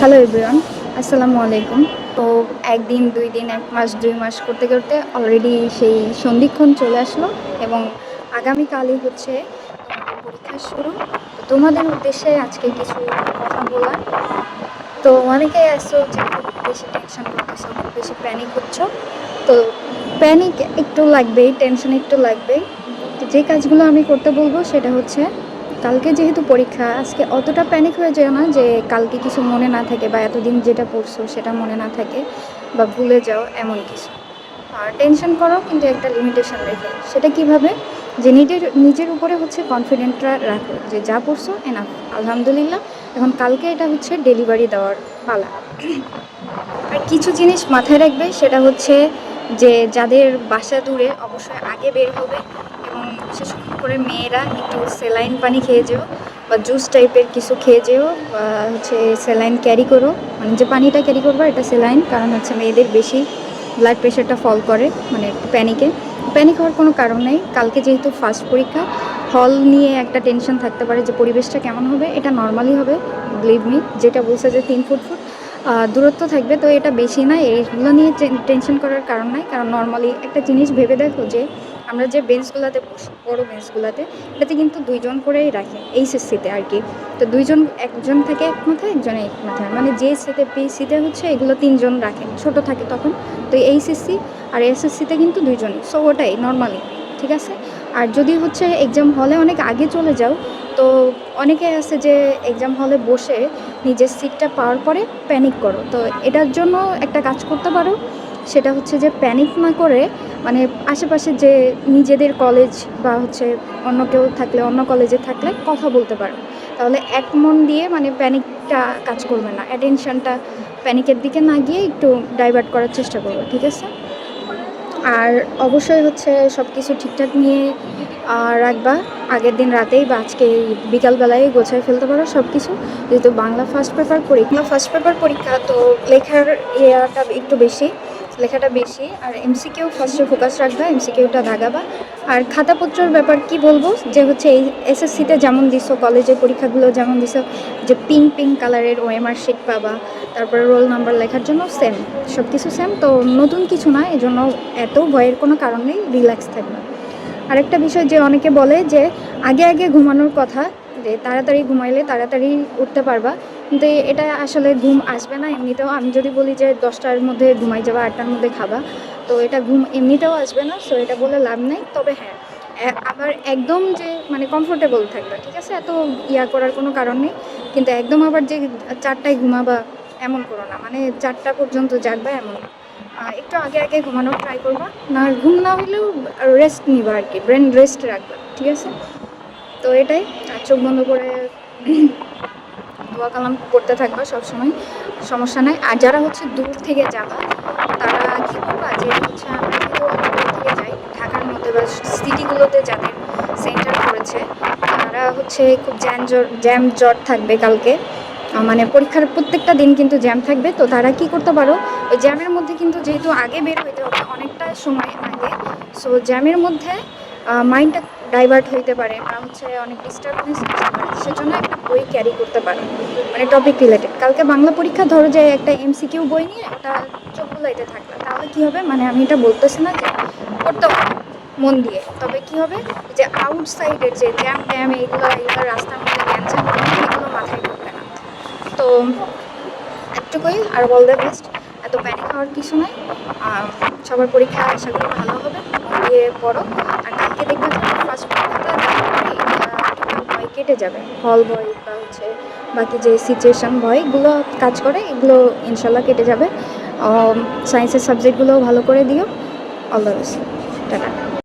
Hello everyone আসসালামু আলাইকুম তো একদিন, দুই দিন, এক মাস, দুই মাস করতে করতে অলরেডি সেই সন্ধিক্ষণ চলে আসলো এবং আগামীকালই হচ্ছে পরীক্ষা শুরু। তোমাদের উদ্দেশ্যে আজকে কিছু কথা বলার। তো অনেকেই আসছো যে বেশি টেনশন করতেছো, খুব বেশি প্যানিক হচ্ছ। তো প্যানিক একটু লাগবেই টেনশন একটু লাগবেই। যে কাজগুলো আমি করতে বলব সেটা হচ্ছে কালকে যেহেতু পরীক্ষা, আজকে অতটা প্যানিক হয়ে যায় না যে কালকে কিছু মনে না থাকে বা এতদিন যেটা পড়ছো সেটা মনে না থাকে বা ভুলে যাও এমন কিছু। আর টেনশন করো, কিন্তু একটা লিমিটেশন রেখে। সেটা কীভাবে? যে নিজের নিজের উপরে হচ্ছে কনফিডেন্টটা রাখো যে যা পড়ছো এনাফ আলহামদুলিল্লাহ, এখন কালকে এটা হচ্ছে ডেলিভারি দেওয়ার পালা। আর কিছু জিনিস মাথায় রাখবে, সেটা হচ্ছে যে যাদের বাসা দূরে অবশ্যই আগে বের হবে। বিশেষ করে মেয়েরা একটু সেলাইন পানি খেয়ে যেও বা জুস টাইপের কিছু খেয়ে যেও বা হচ্ছে সেলাইন ক্যারি করো। মানে যে পানিটা ক্যারি করব এটা সেলাইন কারণ হচ্ছে মেয়েদের বেশি ব্লাড প্রেশারটা ফল করে মানে প্যানিকে প্যানিক হওয়ার কোনো কারণ নেই। কালকে যেহেতু ফার্স্ট পরীক্ষা হল নিয়ে একটা টেনশন থাকতে পারে যে পরিবেশটা কেমন হবে, এটা নর্মালি হবে বিলিভ মি যেটা বলছে যে তিন ফুট ফুট দূরত্ব থাকবে, তো এটা বেশি না। এইগুলো নিয়ে টেনশন করার কারণ নাই, কারণ নর্মালি একটা জিনিস ভেবে দেখো যে আমরা যে বেঞ্চগুলোতে বসি, বড়ো বেঞ্চগুলোতে এটাতে কিন্তু দুইজন করেই রাখে এই সিতে আর কি। তো দুইজন, একজন থাকে এক মাথায়, একজন এক মাথায়। মানে যে সিতে, বি সিতে হচ্ছে, এগুলো তিনজন রাখে। ছোট থাকে তখন। তো এইচএসসি আর এসএসসিতে কিন্তু দুইজনই। সো ওটাই নর্মালি ঠিক আছে? আর যদি হচ্ছে এক্সাম হলে অনেক আগে চলে যাও, তো অনেকে আছে যে এক্সাম হলে বসে নিজের সিটটা পাওয়ার পরে প্যানিক করো। তো এটার জন্য একটা কাজ করতে পারো। সেটা হচ্ছে যে প্যানিক না করে মানে আশেপাশে যে নিজেদের কলেজ বা হচ্ছে অন্য কেউ থাকলে, অন্য কলেজে থাকলে কথা বলতে পারো। তাহলে এক মন দিয়ে মানে প্যানিকটা কাজ করবে না। অ্যাটেনশনটা প্যানিকের দিকে না গিয়ে একটু ডাইভার্ট করার চেষ্টা করব, ঠিক আছে? আর অবশ্যই হচ্ছে সব কিছু ঠিকঠাক নিয়ে রাখবা। আগের দিন রাতেই বা আজকে বিকালবেলায় গোছায় ফেলতে পারো সব কিছু যেহেতু বাংলা ফার্স্ট পেপার পরীক্ষা ফার্স্ট পেপার পরীক্ষা, তো লেখার ইয়েটা একটু বেশি। লেখাটা বেশি, আর এমসিকিউ ফার্স্টে ফোকাস রাখবা এমসিকিউটা দাগাবা। আর খাতাপত্রের ব্যাপার কি বলব, যে হচ্ছে এই এসএসসিতে যেমন দিছো কলেজের পরীক্ষাগুলো যেমন দিছো, যে পিঙ্ক পিঙ্ক কালারের ওএমআর শিট পাবা, তারপরে রোল নাম্বার লেখার জন্য সেম সব কিছু সেম তো নতুন কিছু না এই জন্য এত ভয়ের কোনো কারণ নেই রিল্যাক্স থাকবে। আরেকটা বিষয় যে অনেকে বলে যে, আগে আগে ঘুমানোর কথা যে তাড়াতাড়ি ঘুমাইলে তাড়াতাড়ি উঠতে পারবা। কিন্তু এটা আসলে ঘুম আসবে না, এমনিতেও আমি যদি বলি যে দশটার মধ্যে ঘুমাই যাবা, আটটার মধ্যে খাবা, তো এটা ঘুম এমনিতেও আসবে না সো এটা বলে লাভ নেই। তবে হ্যাঁ আবার একদম যে মানে কমফোর্টেবল থাকবে, ঠিক আছে? এত ইয়া করার কোনো কারণ নেই, কিন্তু একদম আবার যে চারটায় ঘুমাবা, এমন করো না। মানে চারটা পর্যন্ত জাগবা এমন একটু আগে আগে ঘুমানোর ট্রাই করবা, না, ঘুম না হলেও রেস্ট নিবা আর কি ব্রেন রেস্ট রাখবা, ঠিক আছে? তো এটাই। আর চোখ বন্ধ করে দোয়া কালাম করতে থাকবা সবসময়, সমস্যা নাই। আর যারা হচ্ছে দূর থেকে যাবা, তারা কী করবা যে হচ্ছে আমরা দূর থেকে যাই। ঢাকার মধ্যে বা সিটিগুলোতে যাদের সেন্টার করেছে তারা হচ্ছে খুব জ্যাম জট জ্যাম জট থাকবে কালকে। মানে পরীক্ষার প্রত্যেকটা দিন কিন্তু জ্যাম থাকবে। তো তারা কি করতে পারো, ওই জ্যামের মধ্যে কিন্তু যেহেতু আগে বের হইতে হবে, অনেকটা সময় আগে সো জ্যামের মধ্যে মাইন্ডটা ডাইভার্ট হইতে পারে বা হচ্ছে অনেক ডিস্টার্বনেস হতে পারে সেজন্য একটা বই ক্যারি করতে পারো। মানে টপিক রিলেটেড কালকে বাংলা পরীক্ষা ধরো যে একটা এমসিকিউ বই নিয়ে একটা চোখ বুলাইতে থাকবে তাহলে কী হবে? মানে আমি এটা বলতেছি না যে করতে হবে, মন দিয়ে। তবে কি হবে? যে আউটসাইডের যে জ্যাম ট্যাম এইগুলো এইগুলো রাস্তার মধ্যে গ্যাঞ্জাম এগুলো মাথায় ঢুকবে না। তো এতটুকুই আর অল দ্য বেস্ট এত প্যানিক হওয়ার কিছু নাই। সবার পরীক্ষা আশা করি ভালো হবে। দিয়ে পড়ো। আর কালকে দেখবে যে ফার্স্ট পরীক্ষাটা ভয় কেটে যাবে। হল ভয় বা হচ্ছে বাকি যে সিচুয়েশান ভয় এগুলো কাজ করে, এগুলো ইনশাল্লাহ কেটে যাবে। সায়েন্সের সাবজেক্টগুলোও ভালো করে দিও। All the best tata.